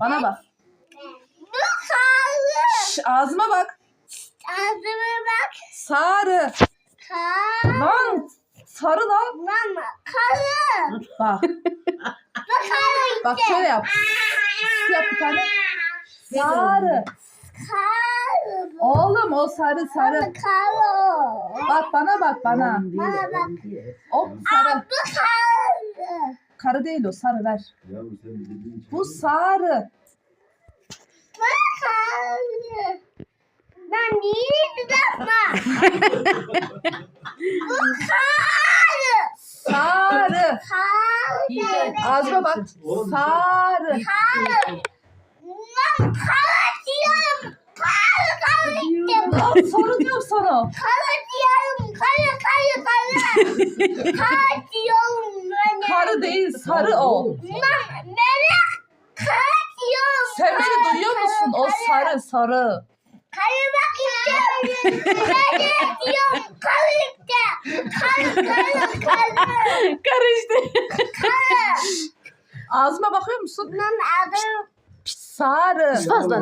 Bana bak. Bu karı. Şş, ağzıma bak. Ağzıma bak. Sarı. Karı. Lan sarı lan. Mama karı. Bak. Bu karı Bak şöyle yap. Yap bir tane. Sarı. Karı. Oğlum o sarı sarı. Karı. Bak bana bak bana. Bana bak. O sarı. Bu karı. Karı değil o sarı ver. Yavrum sen bildiğin için. Bu sarı. Bu karı. Ben değil yapma. Bu karı. Sarı. Karı. Ağzıma bak. Sarı. Karı. Ben karı diyorum. Karı karı diyorum. Lan sarı diyorum sana. Karı diyorum. Karı karı karı. Karı diyorum. Değil sarı o. Ben melek karı diyorum. Sen beni Karı, duyuyor musun? O sarı sarı. Bak işte. Melek diyorum. Karı işte. Karı karı karı. Karıştı. Karı. Ağzıma bakıyor musun? Ben adım Sarı. Fazla.